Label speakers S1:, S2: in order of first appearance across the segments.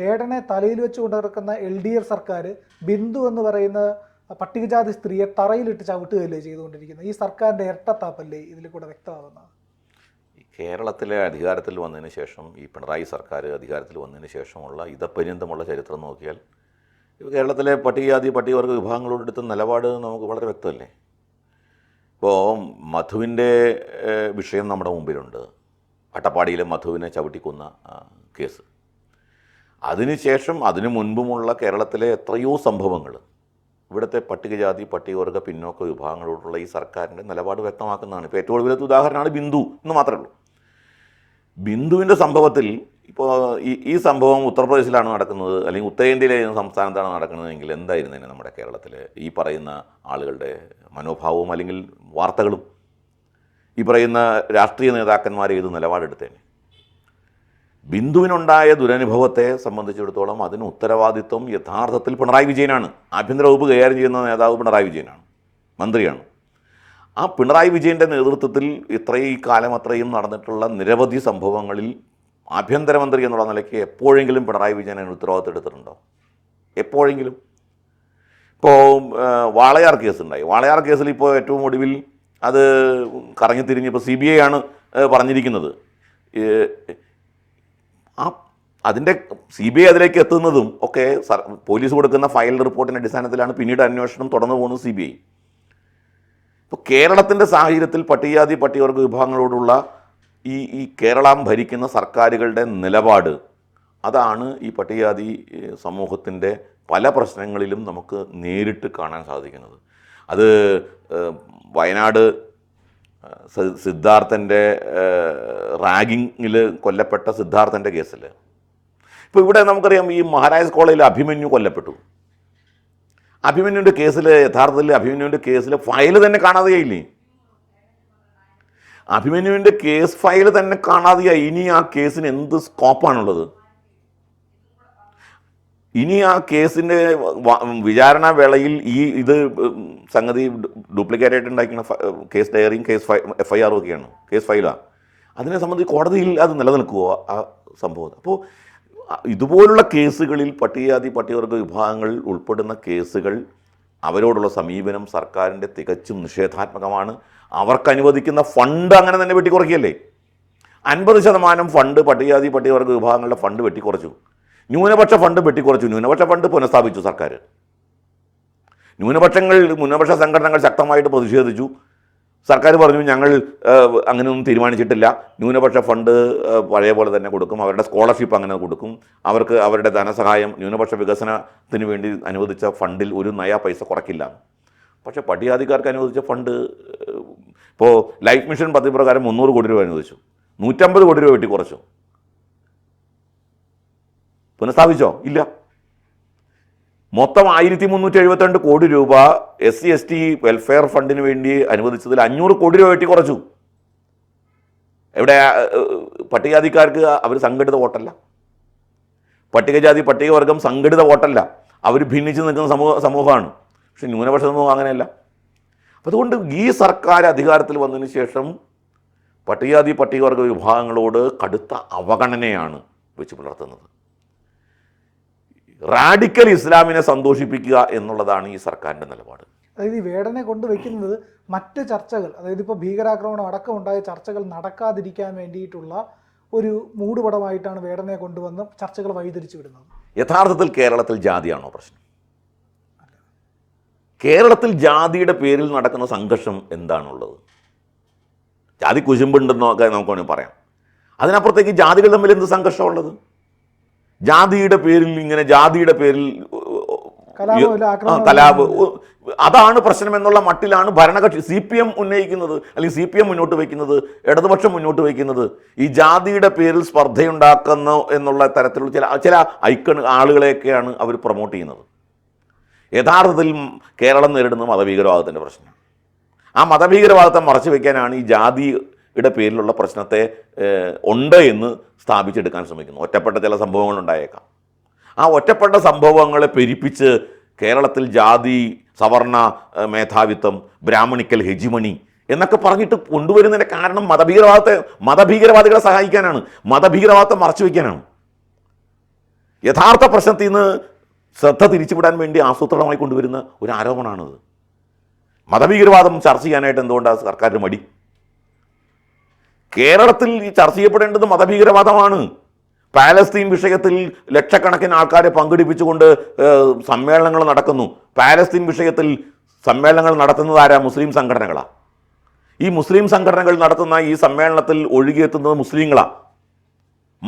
S1: വേടനെ തലയിൽ വെച്ച് കൊണ്ടിറക്കുന്ന L D F സർക്കാർ ബിന്ദു എന്ന് പറയുന്ന പട്ടികജാതി സ്ത്രീയെ തറയിലിട്ട് ചവിട്ടുകയല്ലേ ചെയ്തുകൊണ്ടിരിക്കുന്നത്? ഈ സർക്കാരിന്റെ ഇരട്ടത്താപ്പല്ലേ ഇതിൽ കൂടെ വ്യക്തമാകുന്നത്?
S2: കേരളത്തിലെ അധികാരത്തിൽ വന്നതിന് ശേഷം ഈ പിണറായി സർക്കാർ അധികാരത്തിൽ വന്നതിന് ശേഷമുള്ള ഇതപര്യന്തമുള്ള ചരിത്രം നോക്കിയാൽ കേരളത്തിലെ പട്ടികജാതി പട്ടികവർഗ വിഭാഗങ്ങളോട് എടുത്ത നിലപാട് നമുക്ക് വളരെ വ്യക്തമല്ലേ? ഇപ്പോൾ മധുവിന്റെ വിഷയം നമ്മുടെ മുമ്പിലുണ്ട്. അട്ടപ്പാടിയിലെ മധുവിനെ ചവിട്ടിക്കൊന്ന കേസ്. അതിനുശേഷം അതിനു മുൻപുമുള്ള കേരളത്തിലെ എത്രയോ സംഭവങ്ങൾ. ഇവിടുത്തെ പട്ടികജാതി പട്ടികവർഗ പിന്നോക്ക വിഭാഗങ്ങളോടുള്ള ഈ സർക്കാരിന്റെ നിലപാട് വ്യക്തമാക്കുന്നതാണ്. ഇപ്പോൾ ഏറ്റവും ഒടുവിലത്തെ ഉദാഹരണമാണ് ബിന്ദു എന്ന് മാത്രമേ ഉള്ളൂ. ബിന്ദുവിന്റെ സംഭവത്തിൽ ഇപ്പോൾ ഈ ഈ സംഭവം ഉത്തർപ്രദേശിലാണ് നടക്കുന്നത് അല്ലെങ്കിൽ ഉത്തരേന്ത്യയിലെ സംസ്ഥാനത്താണ് നടക്കുന്നതെങ്കിൽ എന്തായിരുന്നേനെ നമ്മുടെ കേരളത്തിൽ ഈ പറയുന്ന ആളുകളുടെ മനോഭാവവും അല്ലെങ്കിൽ വാർത്തകളും? ഈ പറയുന്ന രാഷ്ട്രീയ നേതാക്കന്മാർ ഏത് നിലപാടെടുത്തേനെ? ബിന്ദുവിനുണ്ടായ ദുരനുഭവത്തെ സംബന്ധിച്ചിടത്തോളം അതിന് ഉത്തരവാദിത്വം യഥാർത്ഥത്തിൽ പിണറായി വിജയനാണ്. ആഭ്യന്തര വകുപ്പ് കൈകാര്യം ചെയ്യുന്ന നേതാവ് പിണറായി വിജയനാണ്. മന്ത്രിയാണ്. ആ പിണറായി വിജയന്റെ നേതൃത്വത്തിൽ ഇത്രയും കാലം അത്രയും നടന്നിട്ടുള്ള നിരവധി സംഭവങ്ങളിൽ ആഭ്യന്തരമന്ത്രി എന്നുള്ള നിലയ്ക്ക് എപ്പോഴെങ്കിലും പിണറായി വിജയൻ അതിന് ഉത്തരവാദിത്വം എടുത്തിട്ടുണ്ടോ? എപ്പോഴെങ്കിലും? ഇപ്പോൾ വാളയാർ കേസുണ്ടായി. വാളയാർ കേസിൽ ഇപ്പോൾ ഏറ്റവും ഒടുവിൽ അത് കറങ്ങിത്തിരിഞ്ഞ് ഇപ്പോൾ സി ബി ഐ ആണ് പറഞ്ഞിരിക്കുന്നത്. ആ അതിന്റെ സി ബി ഐ അതിലേക്ക് എത്തുന്നതും ഒക്കെ പോലീസ് കൊടുക്കുന്ന ഫയൽ റിപ്പോർട്ടിന്റെ അടിസ്ഥാനത്തിലാണ് പിന്നീട് അന്വേഷണം തുടർന്നു പോകുന്നത് സി ബി ഐ. ഇപ്പോൾ കേരളത്തിന്റെ സാഹചര്യത്തിൽ പട്ടികജാതി പട്ടികവർഗ വിഭാഗങ്ങളോടുള്ള ഈ ഈ കേരളം ഭരിക്കുന്ന സർക്കാരുകളുടെ നിലപാട് അതാണ് ഈ പട്ടികജാതി സമൂഹത്തിന്റെ പല പ്രശ്നങ്ങളിലും നമുക്ക് നേരിട്ട് കാണാൻ സാധിക്കുന്നത്. അത് വയനാട് സിദ്ധാർത്ഥന്റെ റാഗിങ്ങിൽ കൊല്ലപ്പെട്ട സിദ്ധാർത്ഥന്റെ കേസിൽ ഇപ്പോൾ ഇവിടെ നമുക്കറിയാം ഈ മഹാരാജ് കോളേജിൽ അഭിമന്യു കൊല്ലപ്പെട്ടു. അഭിമന്യുവിന്റെ കേസിൽ യഥാർത്ഥത്തിൽ അഭിമന്യുവിന്റെ കേസിൽ ഫയൽ തന്നെ കാണാതെയായില്ലേ? അഭിമന്യുവിന്റെ കേസ് ഫയൽ തന്നെ കാണാതെയായി. ഇനി ആ കേസിന് എന്ത് സ്കോപ്പാണുള്ളത് ഇനി ആ കേസിന്റെ വിചാരണ വേളയിൽ ഈ ഇത് സംഗതി ഡ്യൂപ്ലിക്കേറ്റ് ആയിട്ട് ഉണ്ടാക്കിയ കേസ് ഡയറിയും കേസ് എഫ് ഐ ആറും ഒക്കെയാണ്. കേസ് ഫയലാണ് അതിനെ സംബന്ധിച്ച് കോടതിയിൽ അത് നിലനിൽക്കുമോ ആ സംഭവം. അപ്പോൾ ഇതുപോലുള്ള കേസുകളിൽ പട്ടികജാതി പട്ടികവർഗ വിഭാഗങ്ങൾ ഉൾപ്പെടുന്ന കേസുകൾ അവരോടുള്ള സമീപനം സർക്കാരിന്റെ തികച്ചും നിഷേധാത്മകമാണ്. അവർക്ക് അനുവദിക്കുന്ന ഫണ്ട് അങ്ങനെ തന്നെ വെട്ടിക്കുറയ്ക്കല്ലേ അൻപത് ശതമാനം ഫണ്ട് പട്ടികജാതി പട്ടികവർഗ വിഭാഗങ്ങളുടെ ഫണ്ട് വെട്ടിക്കുറച്ചു. ന്യൂനപക്ഷ ഫണ്ട് വെട്ടിക്കുറച്ചു. ന്യൂനപക്ഷ ഫണ്ട് പുനഃസ്ഥാപിച്ചു സർക്കാർ ന്യൂനപക്ഷങ്ങൾ ന്യൂനപക്ഷ സംഘടനകൾ ശക്തമായിട്ട് പ്രതിഷേധിച്ചു. സർക്കാർ പറഞ്ഞു ഞങ്ങൾ അങ്ങനെയൊന്നും തീരുമാനിച്ചിട്ടില്ല. ന്യൂനപക്ഷ ഫണ്ട് പഴയ പോലെ തന്നെ കൊടുക്കും. അവരുടെ സ്കോളർഷിപ്പ് അങ്ങനെ കൊടുക്കും. അവർക്ക് അവരുടെ ധനസഹായം ന്യൂനപക്ഷ വികസനത്തിന് വേണ്ടി അനുവദിച്ച ഫണ്ടിൽ ഒരു നയ പൈസ കുറയ്ക്കില്ല. പക്ഷേ പട്ടികാധികാർക്ക് അനുവദിച്ച ഫണ്ട് ഇപ്പോൾ ലൈഫ് മിഷൻ പദ്ധതി പ്രകാരം മുന്നൂറ് കോടി രൂപ അനുവദിച്ചു. നൂറ്റമ്പത് കോടി രൂപ വെട്ടി കുറച്ചു പുനഃസ്ഥാപിച്ചോ? ഇല്ല. മൊത്തം ആയിരത്തി മുന്നൂറ്റി എഴുപത്തിരണ്ട് കോടി രൂപ S C S T welfare ഫണ്ടിന് വേണ്ടി അനുവദിച്ചതിൽ അഞ്ഞൂറ് കോടി രൂപ വെട്ടി കുറച്ചു. എവിടെ പട്ടികജാതിക്കാർക്ക് അവർ സംഘടിത വോട്ടല്ല. പട്ടികജാതി പട്ടികവർഗം സംഘടിത വോട്ടല്ല. അവർ ഭിന്നിച്ച് നിൽക്കുന്ന സമൂഹ സമൂഹമാണ്. പക്ഷെ ന്യൂനപക്ഷ സമൂഹം അങ്ങനെയല്ല. അതുകൊണ്ട് ഈ സർക്കാർ അധികാരത്തിൽ വന്നതിന് ശേഷം പട്ടികജാതി പട്ടികവർഗ വിഭാഗങ്ങളോട് കടുത്ത അവഗണനയാണ് വെച്ച് പുലർത്തുന്നത്. റാഡിക്കൽ ഇസ്ലാമിനെ സന്തോഷിപ്പിക്കുക എന്നുള്ളതാണ് ഈ സർക്കാരിന്റെ നിലപാട്.
S1: അതായത് ഈ വേടനെ കൊണ്ടുവയ്ക്കുന്നത് മറ്റ് ചർച്ചകൾ അതായത് ഇപ്പോൾ ഭീകരാക്രമണം അടക്കം ഉണ്ടായ ചർച്ചകൾ നടക്കാതിരിക്കാൻ വേണ്ടിയിട്ടുള്ള ഒരു മൂടുപടമായിട്ടാണ് വേടനെ കൊണ്ടുവന്ന് ചർച്ചകൾ വഴിതിരിച്ചു വിടുന്നത്.
S2: യഥാർത്ഥത്തിൽ കേരളത്തിൽ ജാതിയാണോ പ്രശ്നം? കേരളത്തിൽ ജാതിയുടെ പേരിൽ നടക്കുന്ന സംഘർഷം എന്താണുള്ളത്? ജാതി കുശുമ്പുണ്ടെന്നൊക്കെ നമുക്ക് വേണമെങ്കിൽ പറയാം. അതിനപ്പുറത്തേക്ക് ജാതികൾ തമ്മിൽ എന്ത് സംഘർഷമുള്ളത് ജാതിയുടെ പേരിൽ ഇങ്ങനെ ജാതിയുടെ പേരിൽ കലാപ് അതാണ് പ്രശ്നം എന്നുള്ള മട്ടിലാണ് ഭരണകക്ഷി സി പി എം ഉന്നയിക്കുന്നത് അല്ലെങ്കിൽ സി പി എം മുന്നോട്ട് വയ്ക്കുന്നത് ഇടതുപക്ഷം മുന്നോട്ട് വയ്ക്കുന്നത്. ഈ ജാതിയുടെ പേരിൽ സ്പർദ്ധയുണ്ടാക്കുന്നു എന്നുള്ള തരത്തിലുള്ള ചില ചില ഐക്കൺ ആളുകളെയൊക്കെയാണ് അവർ പ്രൊമോട്ട് ചെയ്യുന്നത്. യഥാർത്ഥത്തിൽ കേരളം നേരിടുന്ന മതഭീകരവാദത്തിന്റെ പ്രശ്നം ആ മതഭീകരവാദത്തെ മറച്ചു വയ്ക്കാനാണ് ഈ ജാതിയുടെ പേരിലുള്ള പ്രശ്നത്തെ ഉണ്ട് എന്ന് സ്ഥാപിച്ചെടുക്കാൻ ശ്രമിക്കുന്നു. ഒറ്റപ്പെട്ട ചില സംഭവങ്ങൾ ഉണ്ടായേക്കാം. ആ ഒറ്റപ്പെട്ട സംഭവങ്ങളെ പെരിപ്പിച്ച് കേരളത്തിൽ ജാതി സവർണ മേധാവിത്വം ബ്രാഹ്മണിക്കൽ ഹെജിമണി എന്നൊക്കെ പറഞ്ഞിട്ട് കൊണ്ടുവരുന്നതിന്റെ കാരണം മതഭീകരവാദത്തെ മതഭീകരവാദികളെ സഹായിക്കാനാണ്. മതഭീകരവാദത്തെ മറച്ചു വയ്ക്കാനാണ്. യഥാർത്ഥ പ്രശ്നത്തിൽ നിന്ന് ശ്രദ്ധ തിരിച്ചുവിടാൻ വേണ്ടി ആസൂത്രണമായി കൊണ്ടുവരുന്ന ഒരു ആരോപണമാണിത്. മതഭീകരവാദം ചർച്ച ചെയ്യാനായിട്ട് എന്തുകൊണ്ടാണ് സർക്കാരിന് മടി? കേരളത്തിൽ ഈ ചർച്ച ചെയ്യപ്പെടേണ്ടത് മതഭീകരവാദമാണ്. പാലസ്തീൻ വിഷയത്തിൽ ലക്ഷക്കണക്കിന് ആൾക്കാരെ പങ്കെടുപ്പിച്ചുകൊണ്ട് സമ്മേളനങ്ങൾ നടക്കുന്നു. പാലസ്തീൻ വിഷയത്തിൽ സമ്മേളനങ്ങൾ നടത്തുന്നത് ആരാ? മുസ്ലിം സംഘടനകളാണ് ഈ മുസ്ലിം സംഘടനകൾ നടത്തുന്ന ഈ സമ്മേളനത്തിൽ ഒഴുകിയെത്തുന്നത് മുസ്ലിങ്ങളാണ്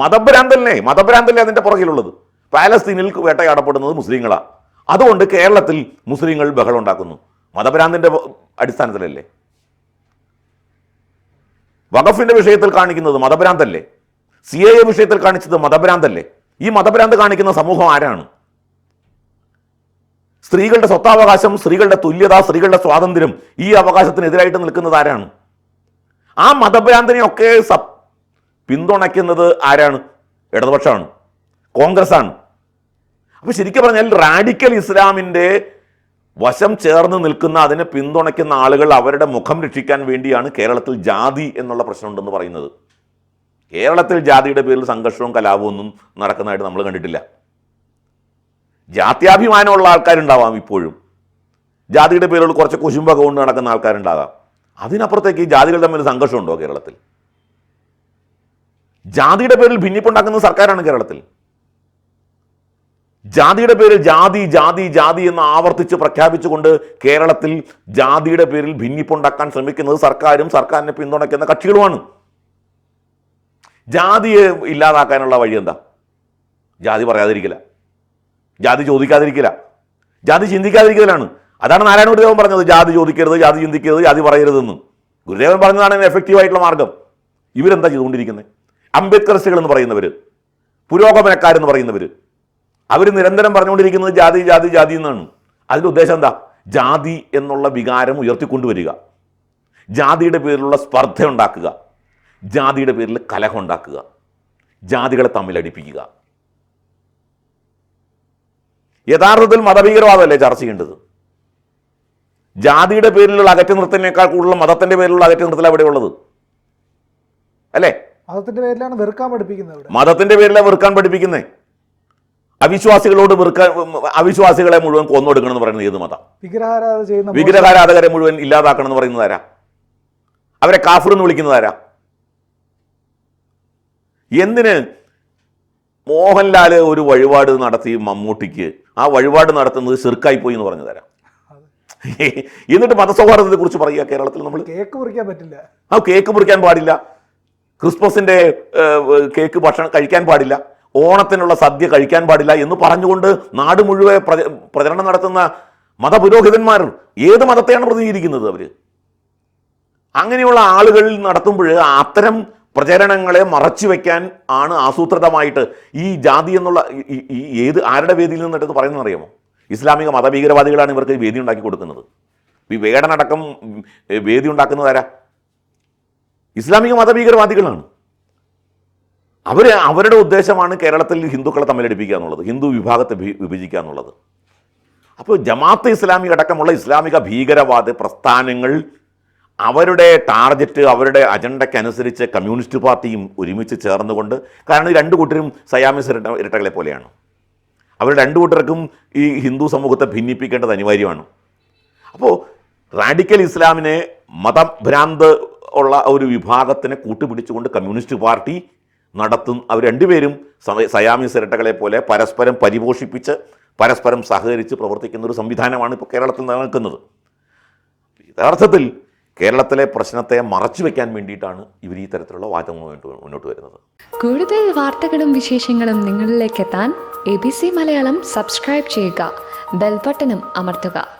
S2: മതഭ്രാന്തല്ലേ? മതഭ്രാന്തല്ലേ അതിന്റെ പുറകിലുള്ളത്? പാലസ്തീനിൽ വേട്ടയാടപ്പെടുന്നത് മുസ്ലിങ്ങളാണ് അതുകൊണ്ട് കേരളത്തിൽ മുസ്ലിങ്ങൾ ബഹളം ഉണ്ടാക്കുന്നു. മതഭ്രാന്തിന്റെ അടിസ്ഥാനത്തിലല്ലേ? വഖഫിന്റെ വിഷയത്തിൽ കാണിക്കുന്നത് മതഭ്രാന്തല്ലേ? സി എ എ വിഷയത്തിൽ കാണിച്ചത് മതഭ്രാന്തല്ലേ? ഈ മതഭ്രാന്ത് കാണിക്കുന്ന സമൂഹം ആരാണ്? സ്ത്രീകളുടെ സ്വത്താവകാശം സ്ത്രീകളുടെ തുല്യത സ്ത്രീകളുടെ സ്വാതന്ത്ര്യം ഈ അവകാശത്തിനെതിരായിട്ട് നിൽക്കുന്നത് ആരാണ്? ആ മതഭ്രാന്തിനെയൊക്കെ സ പിന്തുണയ്ക്കുന്നത് ആരാണ്? ഇടതുപക്ഷമാണ്. കോൺഗ്രസ് ആണ് അപ്പൊ ശരിക്കും പറഞ്ഞാൽ റാഡിക്കൽ ഇസ്ലാമിന്റെ വശം ചേർന്ന് നിൽക്കുന്ന അതിനെ പിന്തുണയ്ക്കുന്ന ആളുകൾ അവരുടെ മുഖം രക്ഷിക്കാൻ വേണ്ടിയാണ് കേരളത്തിൽ ജാതി എന്നുള്ള പ്രശ്നമുണ്ടെന്ന് പറയുന്നത്. കേരളത്തിൽ ജാതിയുടെ പേരിൽ സംഘർഷവും കലാപവും ഒന്നും നടക്കുന്നതായിട്ട് നമ്മൾ കണ്ടിട്ടില്ല. ജാത്യാഭിമാനമുള്ള ആൾക്കാരുണ്ടാവാം ഇപ്പോഴും. ജാതിയുടെ പേരിൽ കുറച്ച് കുശുമ്പൊക്കെ കൊണ്ട് നടക്കുന്ന ആൾക്കാരുണ്ടാകാം. അതിനപ്പുറത്തേക്ക് ഈ ജാതികൾ തമ്മിൽ സംഘർഷമുണ്ടോ കേരളത്തിൽ? ജാതിയുടെ പേരിൽ ഭിന്നിപ്പുണ്ടാക്കുന്ന സർക്കാരാണ് കേരളത്തിൽ. ജാതിയുടെ പേരിൽ ജാതി ജാതി ജാതി എന്ന് ആവർത്തിച്ച് പ്രഖ്യാപിച്ചുകൊണ്ട് കേരളത്തിൽ ജാതിയുടെ പേരിൽ ഭിന്നിപ്പുണ്ടാക്കാൻ ശ്രമിക്കുന്നത് സർക്കാരും സർക്കാരിനെ പിന്തുണയ്ക്കുന്ന കക്ഷികളുമാണ്. ജാതിയെ ഇല്ലാതാക്കാനുള്ള വഴി എന്താ? ജാതി പറയാതിരിക്കില്ല ജാതി ചോദിക്കാതിരിക്കില്ല ജാതി ചിന്തിക്കാതിരിക്കലാണ്. അതാണ് നാരായണ ഗുരുദേവൻ പറഞ്ഞത് ജാതി ചോദിക്കരുത് ജാതി ചിന്തിക്കരുത് ജാതി പറയരുതെന്ന്. ഗുരുദേവൻ പറഞ്ഞതാണ് എഫക്റ്റീവ് ആയിട്ടുള്ള മാർഗം. ഇവരെന്താ ചെയ്തുകൊണ്ടിരിക്കുന്നത് അംബേദ്കറിസ്റ്റുകൾ എന്ന് പറയുന്നവർ പുരോഗമനക്കാരെന്ന് പറയുന്നവർ അവർ നിരന്തരം പറഞ്ഞുകൊണ്ടിരിക്കുന്നത് ജാതി ജാതി ജാതി എന്നാണ്. അതിന്റെ ഉദ്ദേശം എന്താ? ജാതി എന്നുള്ള വികാരം ഉയർത്തിക്കൊണ്ടുവരിക. ജാതിയുടെ പേരിലുള്ള സ്പർദ്ധ ഉണ്ടാക്കുക. ജാതിയുടെ പേരിൽ കലഹം ഉണ്ടാക്കുക. ജാതികളെ തമ്മിൽ അടിപ്പിക്കുക. യഥാർത്ഥത്തിൽ മതഭീകരവാദമല്ലേ ചർച്ച ചെയ്യേണ്ടത്? ജാതിയുടെ പേരിലുള്ള അകറ്റി നിർത്തലിനേക്കാൾ കൂടുതൽ മതത്തിന്റെ പേരിലുള്ള അകറ്റി നിർത്തൽ ഉള്ളത്? അല്ലേ?
S1: മതത്തിന്റെ പേരിലാണ് വെറുക്കാൻ പഠിപ്പിക്കുന്നത്
S2: മതത്തിന്റെ പേരിലാണ് വെറുക്കാൻ പഠിപ്പിക്കുന്നേ. അവിശ്വാസികളോട് വെറുക്കാൻ അവിശ്വാസികളെ മുഴുവൻ കൊന്നൊടുക്കണം എന്ന് പറയുന്നത് ഏത് മതം?
S1: വിഗ്രഹാരാധന ചെയ്യുന്ന
S2: വിഗ്രഹാരാധകരെ മുഴുവൻ ഇല്ലാതാക്കണം എന്ന് പറയുന്നത് ആരാ? അവരെ കാഫർ എന്ന് വിളിക്കുന്നത് ആരാ? എന്തിന് മോഹൻലാൽ ഒരു വഴിപാട് നടത്തി മമ്മൂട്ടിക്ക്? ആ വഴിപാട് നടത്തുന്നത് ചെറുക്കായി പോയി എന്ന് പറഞ്ഞു തരാം എന്നിട്ട് മതസൗഹാർദ്ദത്തെ കുറിച്ച് പറയുക കേരളത്തിൽ നമ്മൾ
S1: കേക്ക് മുറിക്കാൻ പറ്റില്ല.
S2: ആ കേക്ക് മുറിക്കാൻ പാടില്ല. ക്രിസ്മസിന്റെ കേക്ക് ഭക്ഷണം കഴിക്കാൻ പാടില്ല. ഓണത്തിനുള്ള സദ്യ കഴിക്കാൻ പാടില്ല എന്ന് പറഞ്ഞുകൊണ്ട് നാട് മുഴുവൻ പ്രച- പ്രചരണം നടത്തുന്ന മതപുരോഹിതന്മാർ ഏത് മതത്തെയാണ് പ്രതിനിധീകരിക്കുന്നത് അവർ അങ്ങനെയുള്ള ആളുകൾ നടത്തുമ്പോൾ അത്തരം പ്രചരണങ്ങളെ മറച്ചു വെക്കാൻ ആണ് ആസൂത്രിതമായിട്ട് ഈ ജാതി എന്നുള്ള ഈ- ഏത് ആരുടെ വേദിയിൽ നിന്നിട്ട് പറയുന്നത് അറിയാമോ? ഇസ്ലാമിക മതഭീകരവാദികളാണ് ഇവർക്ക് വേദി ഉണ്ടാക്കി കൊടുക്കുന്നത്. ഈ വേടനടക്കം വേദി ഉണ്ടാക്കുന്നത് ആരാ? ഇസ്ലാമിക മതഭീകരവാദികളാണ്. അവർ അവരുടെ ഉദ്ദേശമാണ് കേരളത്തിൽ ഹിന്ദുക്കളെ തമ്മിലടിപ്പിക്കുക എന്നുള്ളത് ഹിന്ദു വിഭാഗത്തെ വിഭജിക്കുക എന്നുള്ളത്. അപ്പോൾ ജമാഅത്ത് ഇസ്ലാമി അടക്കമുള്ള ഇസ്ലാമിക ഭീകരവാദ പ്രസ്ഥാനങ്ങൾ അവരുടെ ടാർഗറ്റ് അവരുടെ അജണ്ടയ്ക്കനുസരിച്ച് കമ്മ്യൂണിസ്റ്റ് പാർട്ടിയും ഒരുമിച്ച് ചേർന്നുകൊണ്ട് കാരണം രണ്ട് കൂട്ടരും സയാമിസ് ഇരട്ട ഇരട്ടകളെ പോലെയാണ്. അവർ രണ്ട് കൂട്ടർക്കും ഈ ഹിന്ദു സമൂഹത്തെ ഭിന്നിപ്പിക്കേണ്ടത് അനിവാര്യമാണ്. അപ്പോൾ റാഡിക്കൽ ഇസ്ലാമിനെ മതഭ്രാന്ത് ഉള്ള ഒരു വിഭാഗത്തിനെ കൂട്ടുപിടിച്ചുകൊണ്ട് കമ്മ്യൂണിസ്റ്റ് പാർട്ടി നടത്തും. അവർ രണ്ടുപേരും സയാമി സിരട്ടകളെ പോലെ പരസ്പരം പരിപോഷിപ്പിച്ച് പരസ്പരം സഹകരിച്ച് പ്രവർത്തിക്കുന്ന ഒരു സംവിധാനമാണ് ഇപ്പോൾ കേരളത്തിൽ നിലനിൽക്കുന്നത്. യഥാർത്ഥത്തിൽ കേരളത്തിലെ പ്രശ്നത്തെ മറച്ചു വെക്കാൻ വേണ്ടിയിട്ടാണ് ഇവർ ഈ തരത്തിലുള്ള വാദം മുന്നോട്ട് വരുന്നത്.
S3: കൂടുതൽ വാർത്തകളും വിശേഷങ്ങളും നിങ്ങളിലേക്ക് എത്താൻ A B C Malayalam subscribe ചെയ്യുക. ബെൽബട്ടനും അമർത്തുക.